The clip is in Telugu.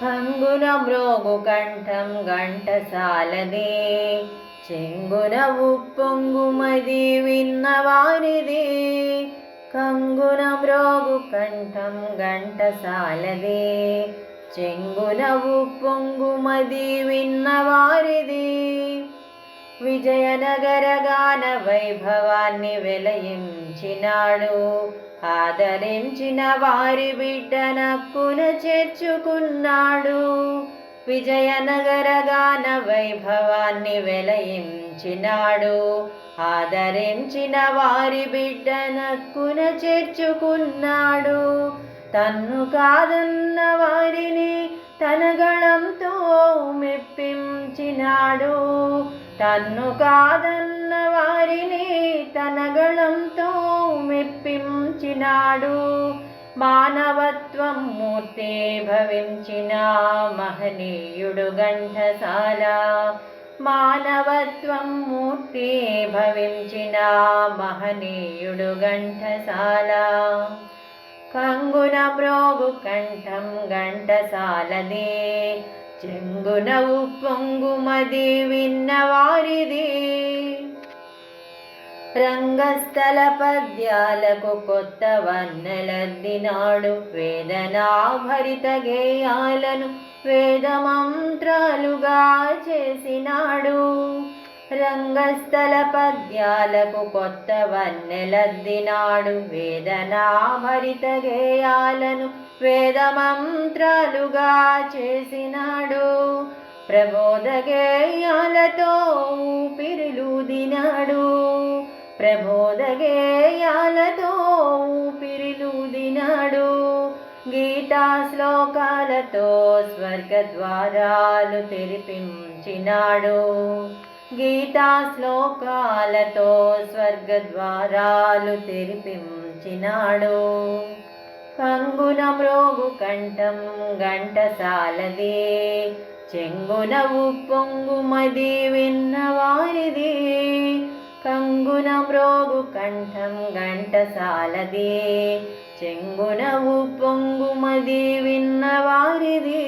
కంగున మ్రోగు కంఠం గంటసాలదే చెంగున ఉప్పొంగుమది విన్నవారిదే కంగున మ్రోగు కంఠం గంటసాలదే చెంగున ఉప్పొంగుమది విన్నవారిదే. విజయనగర గాన వైభవాన్ని వెలయించినాడు. ఆదరించిన వారి బిడ్డ నక్కున చేర్చుకున్నాడు. విజయనగర గాన వైభవాన్ని వెలయించినాడు. ఆదరించిన వారి బిడ్డ నక్కున చేర్చుకున్నాడు. తన్ను కాదన్న వారిని తన గళంతో మెప్పించినాడు. తన్ను కాదన్న వారిని తనగళంతో మెప్పించినాడు. మానవత్వం మూర్తే భవించిన మహనీయుడు గంఠసాల మానవత్వం మూర్తి భవించిన మహనీయుడు ఘంటసాల. కంగున బ్రోగు కంఠం ఘంటసాలదే. చెంగున ఉప్పొంగుమది విన్నవారిది. రంగస్థల పద్యాలకు కొత్త వన్నెలద్దినాడు వేదనాభరిత గేయాలను వేదమంత్రాలుగా చేసినాడు. రంగస్థల పద్యాలకు కొత్త వన్నెలద్దినాడు వేదనామరిత గేయాలను వేదమంత్రాలుగా చేసినాడు. ప్రబోధ గేయాలతో ఊపిరిలుదినాడు ప్రబోధ గేయాలతో ఊపిరిలుదినాడు గీతా శ్లోకాలతో స్వర్గద్వారాలు తెరిపించినాడు. గీతా శ్లోకాలతో స్వర్గద్వారాలు తెరిపించినాడు. కంగున మ్రోగు కంఠం గంటసాలదే చెంగున ఉప్పొంగుమది విన్నవారిది. కంగున మ్రోగు కంఠం గంటసాలదే చెంగున ఉప్పొంగుమది విన్నవారిది.